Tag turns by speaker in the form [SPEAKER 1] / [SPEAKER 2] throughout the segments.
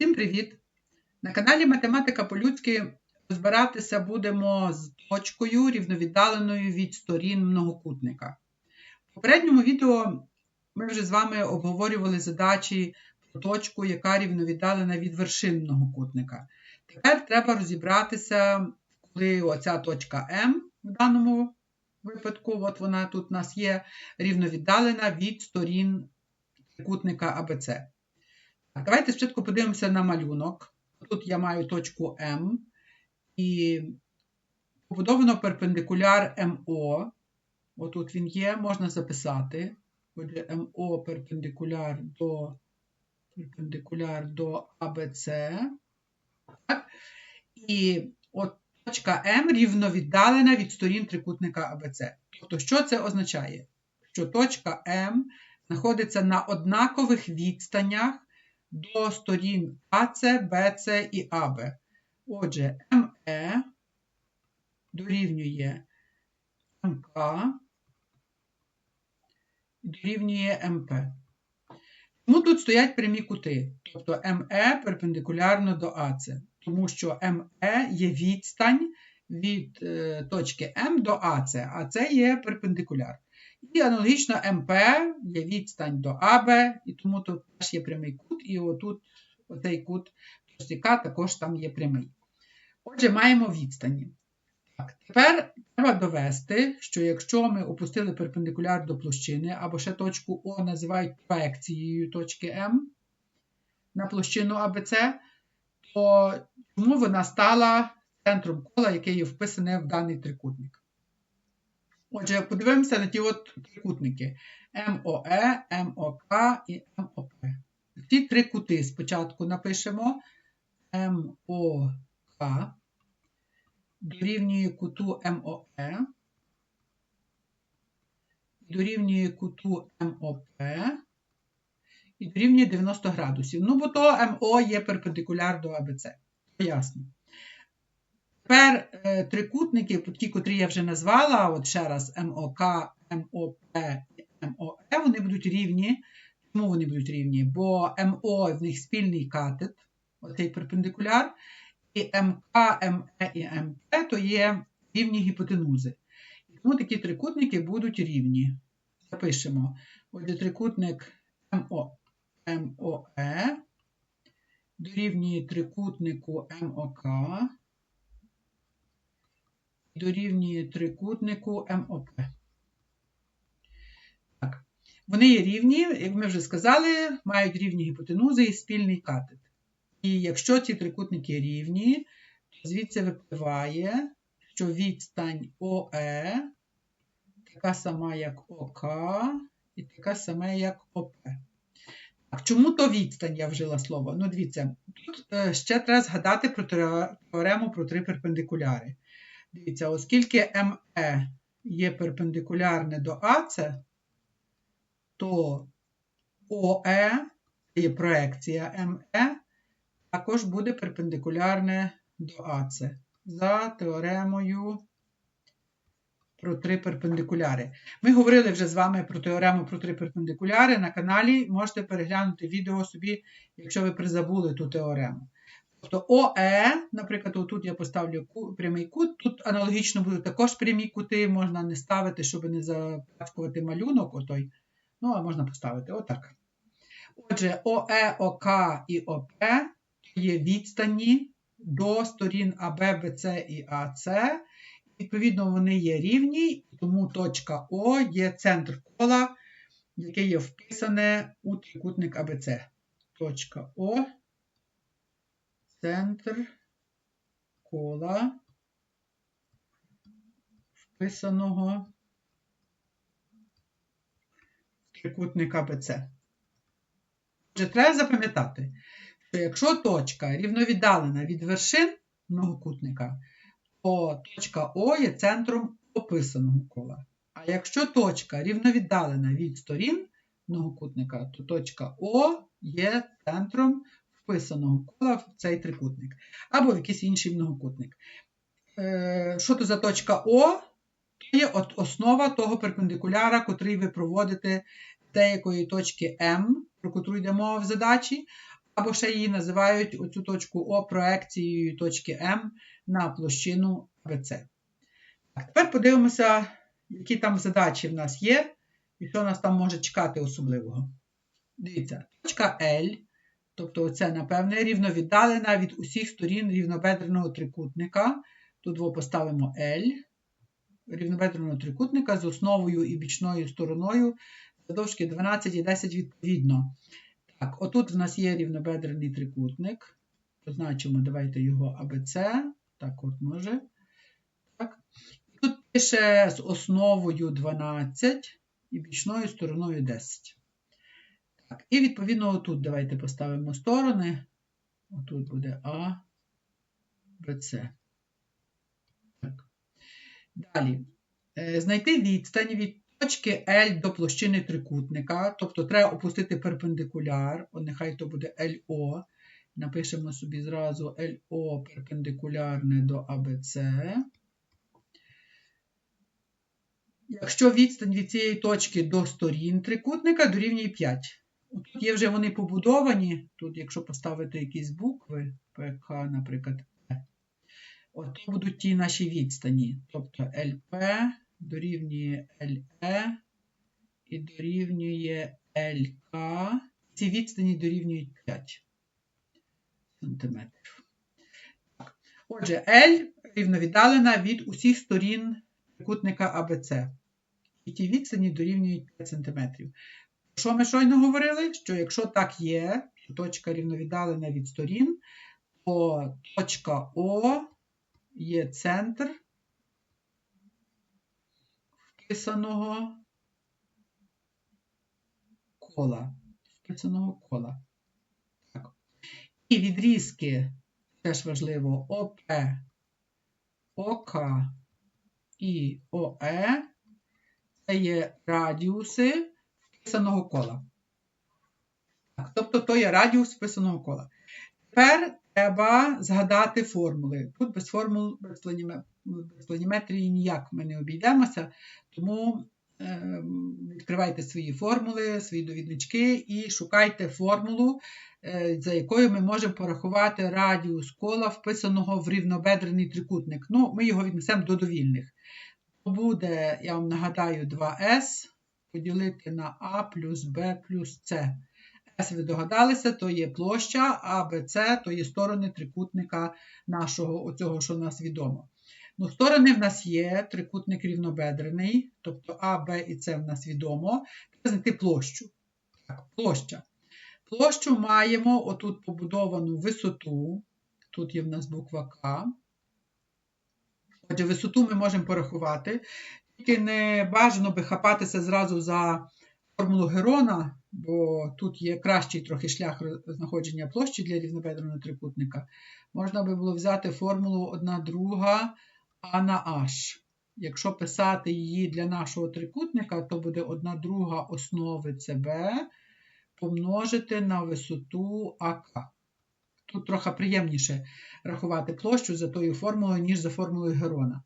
[SPEAKER 1] Всім привіт! На каналі Математика по-людськи розбиратися будемо з точкою рівновіддаленою від сторін многокутника. В попередньому відео ми вже з вами обговорювали задачі про точку, яка рівновіддалена від вершин многокутника. Тепер треба розібратися, коли оця точка М в даному випадку, от вона тут у нас є рівновіддалена від сторін трикутника АБЦ. Давайте спочатку подивимося на малюнок. Тут я маю точку М і побудовано перпендикуляр МО. Отут він є, можна записати. Отже, МО перпендикуляр до перпендикуляр до АБЦ. І от точка М рівновіддалена від сторін трикутника АБЦ. Тобто, що це означає? Що точка М знаходиться на однакових відстанях до сторін АЦ, БЦ і АБ. Отже, МЕ дорівнює МК дорівнює МП. Тому тут стоять прямі кути, тобто МЕ перпендикулярно до АЦ, тому що МЕ є відстань від е, точки М до АЦ, а це є перпендикуляр. І аналогічно МП є відстань до АБ, і тому тут теж є прямий кут, і отут оцей кут К також там є прямий. Отже, маємо відстані. Так, Тепер треба довести, що якщо ми опустили перпендикуляр до площини, або ще точку О називають проекцією точки М на площину АБЦ, то чому вона стала центром кола, яке є вписане в даний трикутник. Отже, подивимося на ті от трикутники МОЕ, МОК і МОП. Ці три кути спочатку напишемо МОК дорівнює куту МОЕ, дорівнює куту МОП і дорівнює 90 градусів. Ну, бо то МО є перпендикуляр до АБЦ. Ясно. Тепер е, трикутники, ті, котрі я вже назвала, от ще раз МОК, МОП і МОЕ, вони будуть рівні. Чому вони будуть рівні? Бо МО в них спільний катет, оцей перпендикуляр, і МК, МЕ і МП то є рівні гіпотенузи. Тому такі трикутники будуть рівні. Запишемо. Отже, трикутник МО, МОЕ дорівнює трикутнику МОК дорівнює трикутнику МОП. Так. Вони є рівні, як ми вже сказали, мають рівні гіпотенузи і спільний катет. І якщо ці трикутники рівні, то звідси випливає, що відстань ОЕ така сама, як ОК, і така сама, як ОП. Так, Чому то відстань я вжила слово? Ну, дивіться, тут е, ще треба згадати про теорему про три перпендикуляри. Дивіться, оскільки МЕ є перпендикулярне до АЦ, то ОЕ є проекція МЕ, також буде перпендикулярне до АЦ за теоремою про три перпендикуляри. Ми говорили вже з вами про теорему про три перпендикуляри на каналі. Можете переглянути відео собі, якщо ви призабули ту теорему. Тобто ОЕ, наприклад, отут я поставлю прямий кут, тут аналогічно будуть також прямі кути, можна не ставити, щоб не запачкувати малюнок. отой. Ну, а можна поставити отак. Отже, ОЕ, ОК і ОП є відстані до сторін АБ, БЦ і АЦ. Відповідно, вони є рівні, тому точка О є центр кола, яке є вписане у трикутник АБЦ. Точка О центр кола вписаного в трикутник АБЦ. Отже, треба запам'ятати, що якщо точка рівновіддалена від вершин многокутника, то точка О є центром описаного кола. А якщо точка рівновіддалена від сторін многокутника, то точка О є центром вписаного кола в цей трикутник, або в якийсь інший многокутник. Е, що то за точка О? Це є основа того перпендикуляра, котрий ви проводите деякої точки М, про котру йде мова в задачі, або ще її називають оцю точку О проекцією точки М на площину АБЦ. Так, тепер подивимося, які там задачі в нас є, і що нас там може чекати особливого. Дивіться, точка L, тобто це, напевне, рівновіддалена від усіх сторін рівнобедреного трикутника. Тут поставимо L, рівнобедреного трикутника з основою і бічною стороною задовжки 12 і 10 відповідно. Так, отут в нас є рівнобедрений трикутник. Позначимо, давайте його АБЦ. Так, от може. Так. Тут пише з основою 12 і бічною стороною 10. Так, І відповідно отут давайте поставимо сторони. Отут буде А, БЦ. Так. Далі. Е, Знайти відстань від точки L до площини трикутника. Тобто треба опустити перпендикуляр. О, нехай то буде LO. Напишемо собі зразу LO перпендикулярне до ABC. Якщо відстань від цієї точки до сторін трикутника дорівнює 5. Тут є вже вони побудовані. Тут, якщо поставити якісь букви, ПК, наприклад, Е, от то будуть ті наші відстані. Тобто ЛП дорівнює ЛЕ і дорівнює ЛК. Ці відстані дорівнюють 5 см. Отже, L рівновіддалена від усіх сторін трикутника АБЦ. І ті відстані дорівнюють 5 см. Що ми щойно говорили? Що якщо так є, що точка рівновіддалена від сторін, то точка О є центр вписаного кола. Вписаного кола. Так. І відрізки, теж важливо, ОП, ОК і ОЕ це є радіуси вписаного кола. Так, тобто то є радіус вписаного кола. Тепер треба згадати формули. Тут без формул, без планіметрії ніяк ми не обійдемося, тому е, відкривайте свої формули, свої довіднички і шукайте формулу, е, за якою ми можемо порахувати радіус кола, вписаного в рівнобедрений трикутник. Ну, Ми його віднесемо до довільних. Буде, я вам нагадаю, 2С поділити на А плюс Б плюс С. С ви догадалися, то є площа, а Б, С то є сторони трикутника нашого, оцього, що в нас відомо. Ну, Сторони в нас є, трикутник рівнобедрений, тобто А, Б і С в нас відомо. Треба знайти площу. Так, площа. Площу маємо отут побудовану висоту. Тут є в нас буква К. Отже, висоту ми можемо порахувати. Тільки не бажано би хапатися зразу за формулу Герона, бо тут є кращий трохи шлях знаходження площі для рівнобедреного трикутника. Можна би було взяти формулу 1 друга А на H. Якщо писати її для нашого трикутника, то буде 1 друга основи ЦБ помножити на висоту АК. Тут трохи приємніше рахувати площу за тою формулою, ніж за формулою Герона.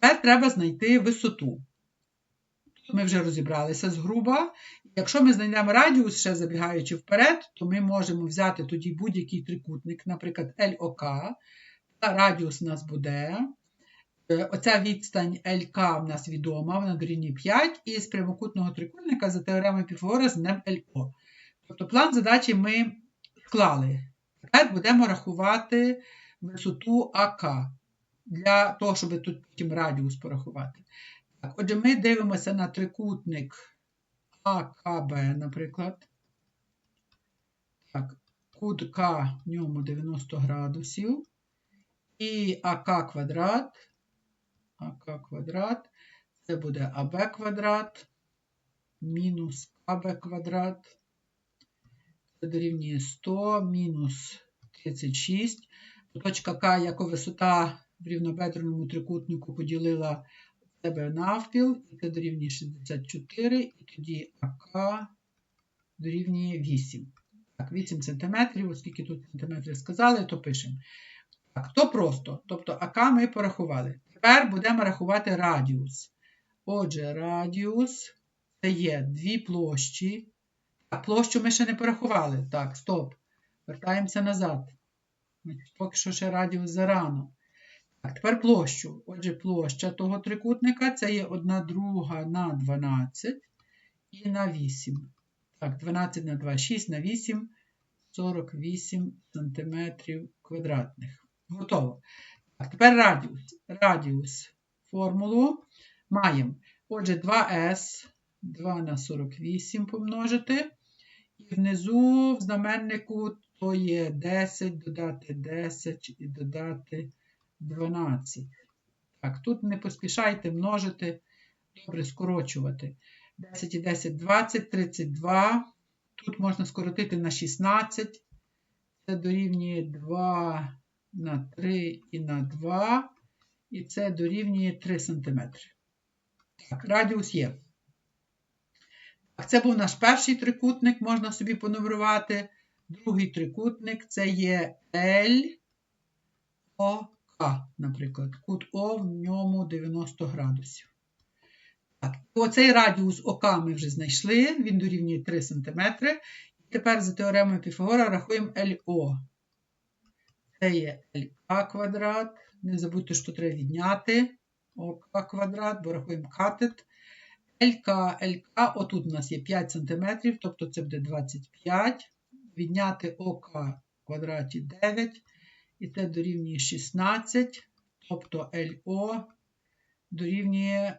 [SPEAKER 1] Тепер треба знайти висоту. Ми вже розібралися згруба. Якщо ми знайдемо радіус, ще забігаючи вперед, то ми можемо взяти тоді будь-який трикутник, наприклад, ЛОК. Та Радіус у нас буде. Оця відстань ЛК в нас відома, вона дорівнює 5, і з прямокутного трикутника за теоремою Піфагора знайдемо ЛО. Тобто план задачі ми склали. Тепер будемо рахувати висоту АК для того, щоб тут потім радіус порахувати. Так, Отже, ми дивимося на трикутник АКБ, наприклад. Так, Кут К в ньому 90 градусів. І АК квадрат. АК квадрат. Це буде АБ квадрат мінус КБ квадрат. Це дорівнює 100 мінус 36. Точка К, як висота в рівнобедреному трикутнику поділила себе навпіл, і це дорівнює 64, і тоді АК дорівнює 8. Так, 8 см, оскільки тут сантиметрів сказали, то пишемо. Так, то просто. Тобто АК ми порахували. Тепер будемо рахувати радіус. Отже, радіус це є дві площі. А площу ми ще не порахували. Так, стоп. Вертаємося назад. Поки що ще радіус зарано. Так, тепер площу. Отже, площа того трикутника це є 1 друга на 12 і на 8. Так, 12 на 2, 6 на 8, 48 сантиметрів квадратних. Готово. Так, тепер радіус. Радіус формулу маємо. Отже, 2С, 2 на 48 помножити. І внизу в знаменнику то є 10, додати 10 і додати 12. Так, тут не поспішайте множити, добре скорочувати. 10 і 10, 20, 32. Тут можна скоротити на 16. Це дорівнює 2 на 3 і на 2. І це дорівнює 3 см. Так, радіус є. Так, це був наш перший трикутник, можна собі понумерувати. Другий трикутник це є LOK, наприклад. Кут О в ньому 90 градусів. Так, Оцей радіус ОК ми вже знайшли, він дорівнює 3 см. І тепер за теоремою Піфагора рахуємо ЛО. Це є ЛК квадрат. Не забудьте, що треба відняти ОК квадрат, бо рахуємо катет. ЛК, ЛК, отут у нас є 5 см, тобто це буде 25. Відняти ОК квадраті 9. І це дорівнює 16, тобто ЛО дорівнює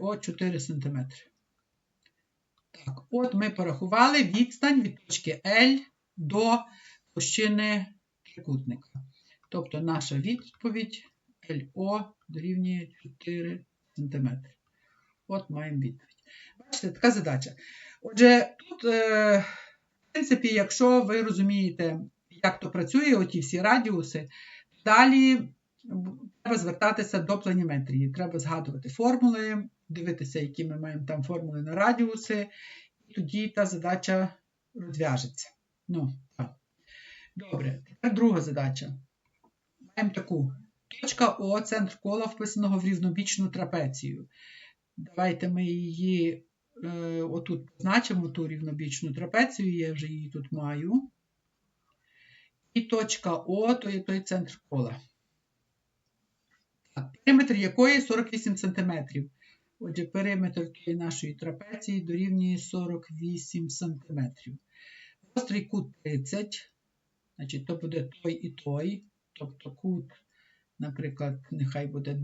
[SPEAKER 1] ЛО 4 см. Так, от ми порахували відстань від точки L до площини трикутника. Тобто наша відповідь ЛО дорівнює 4 см. От маємо відповідь. Бачите, така задача. Отже, тут, е, в принципі, якщо ви розумієте, як то працює, оті всі радіуси, далі треба звертатися до планіметрії. Треба згадувати формули, дивитися, які ми маємо там формули на радіуси, і тоді та задача розв'яжеться. Ну. Добре, тепер друга задача. Маємо таку. Точка О, центр кола, вписаного в рівнобічну трапецію. Давайте ми її е, отут позначимо ту рівнобічну трапецію, я вже її тут маю. І точка О, то є той центр кола. Периметр якої 48 см. Отже, периметр нашої трапеції дорівнює 48 см. Гострий кут 30, значить, то буде той і той. Тобто кут, наприклад, нехай буде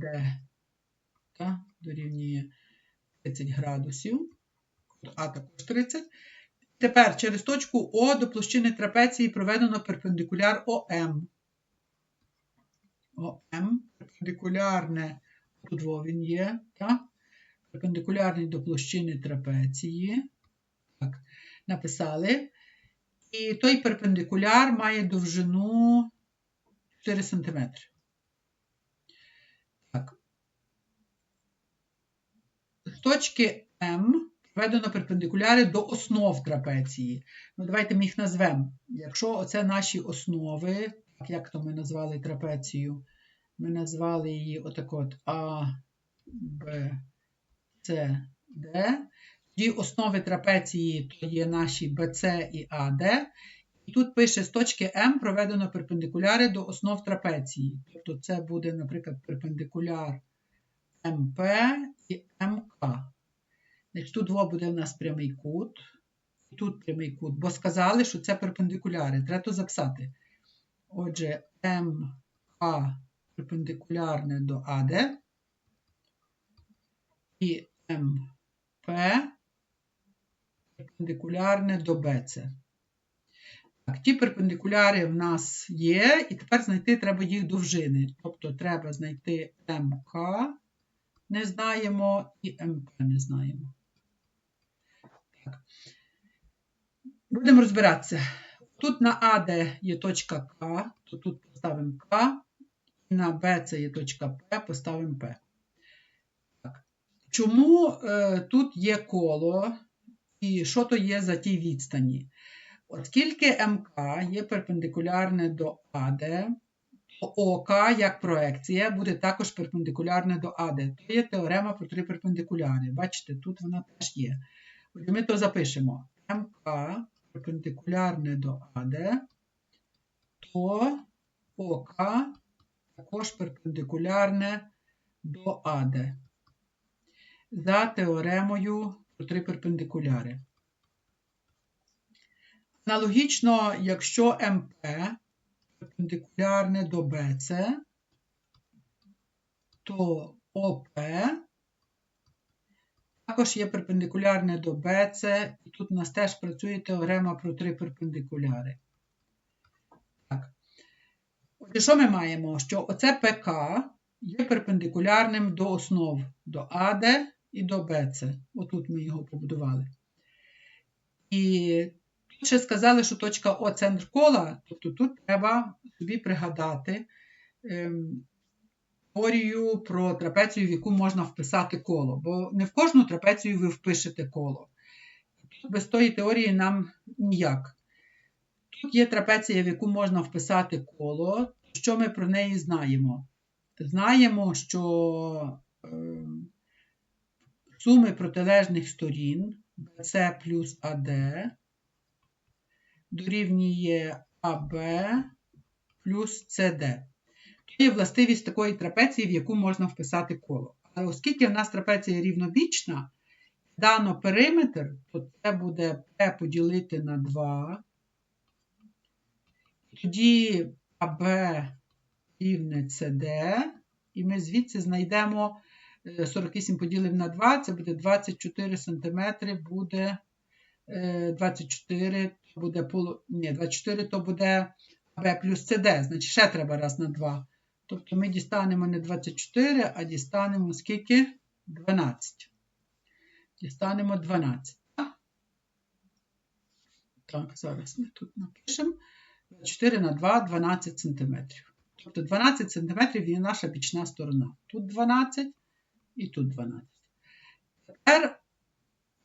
[SPEAKER 1] та, дорівнює 30 градусів. А також 30. Тепер через точку О до площини трапеції проведено перпендикуляр ОМ. ОМ перпендикулярне, тут він є, так? перпендикулярний до площини трапеції. Так, написали. І той перпендикуляр має довжину 4 см. Так. З точки М проведено перпендикуляри до основ трапеції. Ну, Давайте ми їх назвемо. Якщо оце наші основи, як то ми назвали трапецію, ми назвали її отак от А, Б, С, Д. Тоді основи трапеції то є наші BC і AD. І тут пише з точки М проведено перпендикуляри до основ трапеції. Тобто це буде, наприклад, перпендикуляр МП і МК. Значить, Тут буде у нас прямий кут. І тут прямий кут, бо сказали, що це перпендикуляри. Треба то записати. Отже, МК перпендикулярне до АД і МП перпендикулярне до БЦ. Так, ті перпендикуляри в нас є, і тепер знайти треба їх довжини. Тобто треба знайти МК, не знаємо, і МП не знаємо. Будемо розбиратися. Тут на АД є точка К, то тут поставимо К, і на Б це є точка П, поставимо П. Так. Чому е, тут є коло, і що то є за ті відстані? Оскільки МК є перпендикулярне до АД, то ОК як проекція буде також перпендикулярне до АД. То є теорема про три перпендикуляри. Бачите, тут вона теж є. Ми то запишемо. МК перпендикулярне до АД то ОК також перпендикулярне до АД. За теоремою про три перпендикуляри. Аналогічно, якщо МП перпендикулярне до БЦ, то ОП також є перпендикулярне до БЦ, і тут у нас теж працює теорема про три перпендикуляри. Так. Отже, що ми маємо? Що оце ПК є перпендикулярним до основ до АД і до БЦ. Отут ми його побудували. І тут ще сказали, що точка О центр кола, тобто тут треба собі пригадати ем, теорію про трапецію, в яку можна вписати коло. Бо не в кожну трапецію ви впишете коло. Без тої теорії нам ніяк. Тут є трапеція, в яку можна вписати коло. Що ми про неї знаємо? Знаємо, що е, суми протилежних сторін BC плюс AD дорівнює АБ плюс CD. Є властивість такої трапеції, в яку можна вписати коло. Але оскільки в нас трапеція рівнобічна, дано периметр, то це буде P поділити на 2. Тоді АБ рівне CD, і ми звідси знайдемо 48 поділимо на 2, це буде 24 см, буде 24, то буде полу... Ні, 24 то буде АБ плюс CD, значить ще треба раз на 2. Тобто ми дістанемо не 24, а дістанемо скільки? 12. Дістанемо 12. Так, зараз ми тут напишемо. 24 на 2, 12 см. Тобто 12 см є наша бічна сторона. Тут 12 і тут 12. Тепер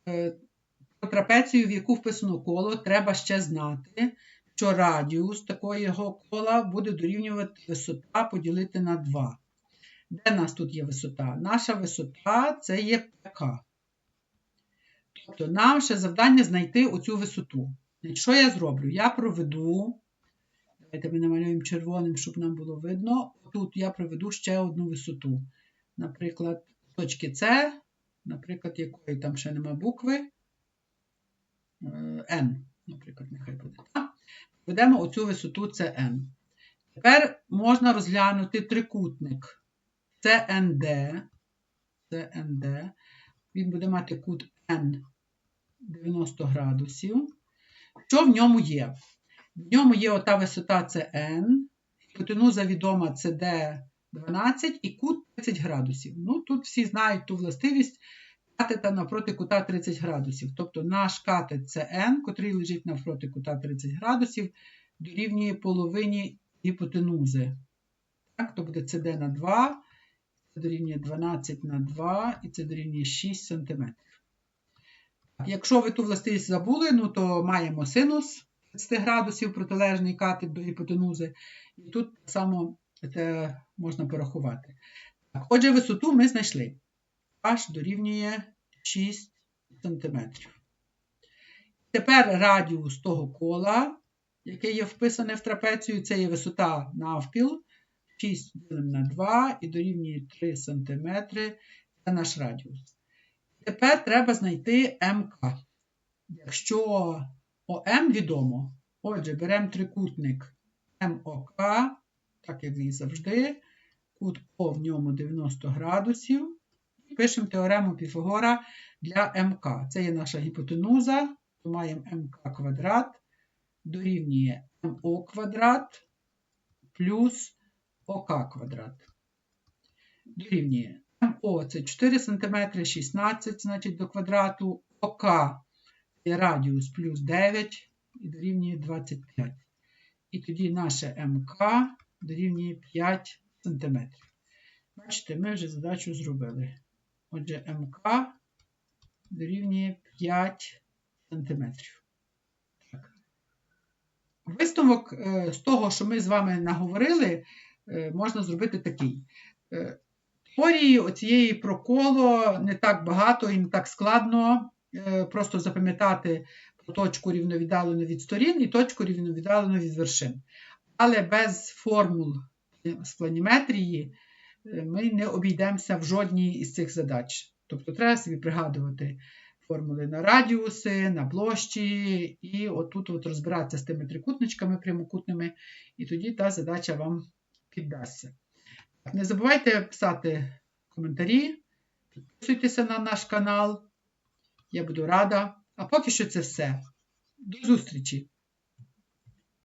[SPEAKER 1] е, про трапецію, в яку вписано коло, треба ще знати, що радіус такого кола буде дорівнювати висота поділити на 2. Де нас тут є висота? Наша висота це є ПК. Тобто, нам ще завдання знайти оцю висоту. Що я зроблю? Я проведу, давайте ми намалюємо червоним, щоб нам було видно. Тут я проведу ще одну висоту. Наприклад, точки С, наприклад, якої там ще нема букви. Е, N, наприклад, нехай буде. Ведемо оцю висоту CN. Тепер можна розглянути трикутник CND. CND. Він буде мати кут N 90 градусів. Що в ньому є? В ньому є ота висота CN, гіпотенуза відома CD 12 і кут 30 градусів. Ну, Тут всі знають ту властивість катета навпроти кута 30 градусів. Тобто наш катет CN, котрий лежить навпроти кута 30 градусів, дорівнює половині гіпотенузи. Так, то буде CD на 2, це дорівнює 12 на 2 і це дорівнює 6 см. Якщо ви ту властивість забули, ну то маємо синус 30 градусів протилежний катет до гіпотенузи. І тут так само це можна порахувати. Так, Отже, висоту ми знайшли. H дорівнює 6 см. Тепер радіус того кола, яке є вписане в трапецію, це є висота навпіл. 6 ділимо на 2 і дорівнює 3 см. Це наш радіус. Тепер треба знайти МК. Якщо ОМ відомо, отже, беремо трикутник МОК, так як і завжди, кут О в ньому 90 градусів. Пишемо теорему Піфагора для МК. Це є наша гіпотенуза, маємо МК квадрат дорівнює МО квадрат плюс ОК квадрат. Дорівнює МО це 4 см, 16 значить, до квадрату, ОК це радіус плюс 9 і дорівнює 25. І тоді наше МК дорівнює 5 см. Бачите, ми вже задачу зробили. Отже, МК дорівнює 5 см. Висновок е, з того, що ми з вами наговорили, е, можна зробити такий. Е, теорії оцієї про коло не так багато і не так складно просто запам'ятати точку рівновіддалену від сторін і точку рівновіддалену від вершин. Але без формул з планіметрії ми не обійдемося в жодній із цих задач. Тобто треба собі пригадувати формули на радіуси, на площі, і отут от розбиратися з тими трикутничками прямокутними, і тоді та задача вам піддасться. Не забувайте писати коментарі, підписуйтеся на наш канал. Я буду рада. А поки що це все. До зустрічі!